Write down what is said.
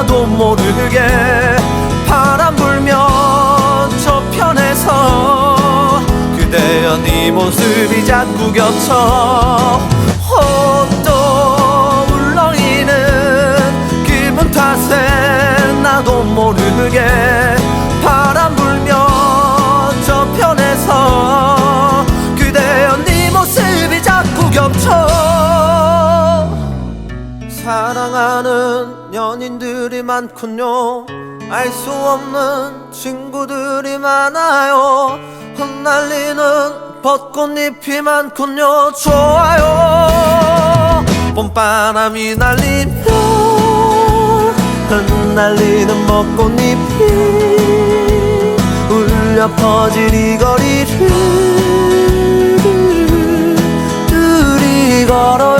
나도 모르게 바람 불면 저편에서 그대여 네 모습이 자꾸 겹쳐 또 울렁이는 기분 탓에 나도 모르게 바람 불면 저편에서 그대여 네 모습이 자꾸 겹쳐 사랑하는 연인들이 많군요. 알 수 없는 친구들이 많아요. 흩날리는 벚꽃잎이 많군요. 좋아요. 봄바람이 날리며 흩날리는 벚꽃잎이 울려 퍼질 이 거리를 둘이 걸어요